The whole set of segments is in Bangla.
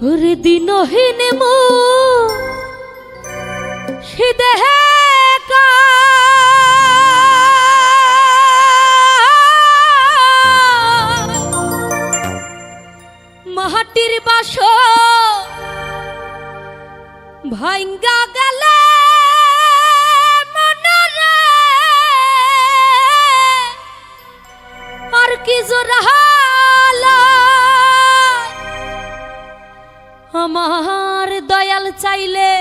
ওরে দিনহীন মো সে মাহাটির বাস ভাইঙ্গা গেলে আর কি জোর হয় আমার দয়াল চাইলে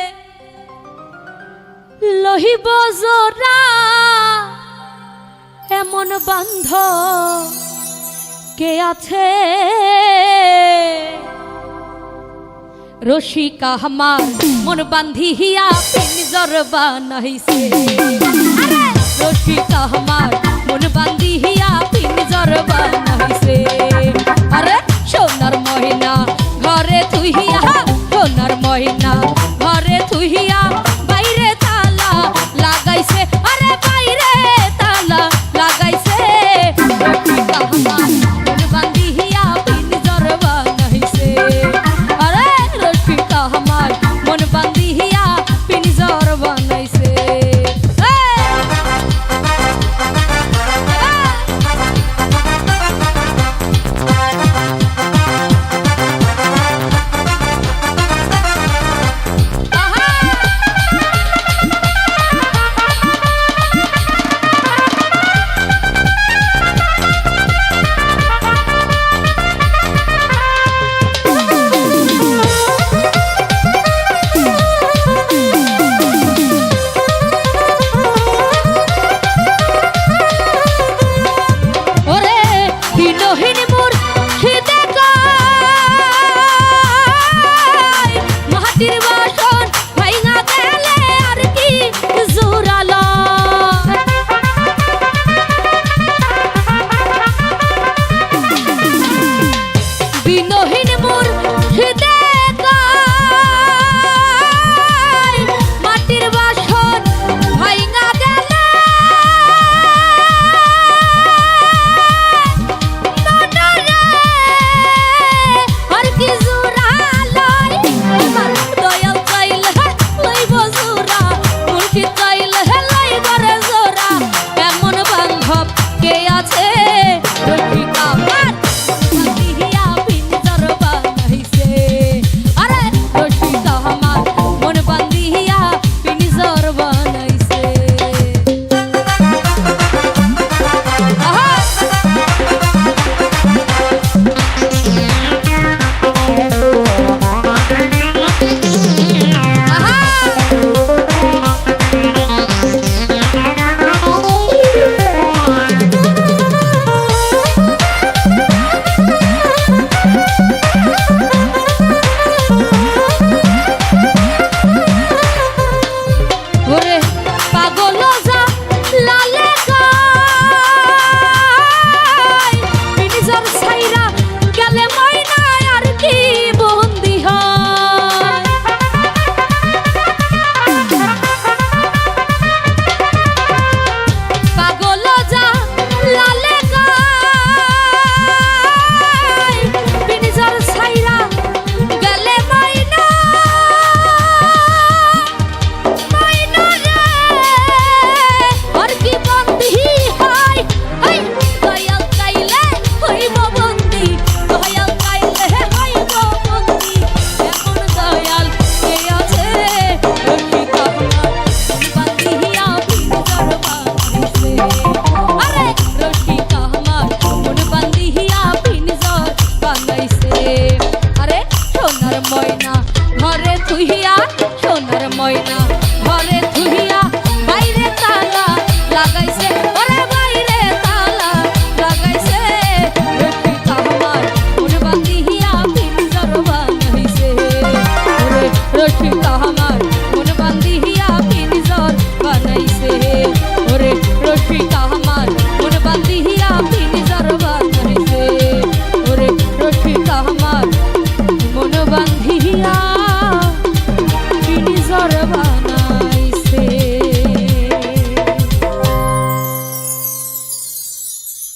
লহিব জোরা এমন বান্ধ কে আছে? রসিকা আমার মন হিয়া পিঞ্জর বানাইছে রসিকা আমার মন বান্ধিয়া পিঞ্জর Maria.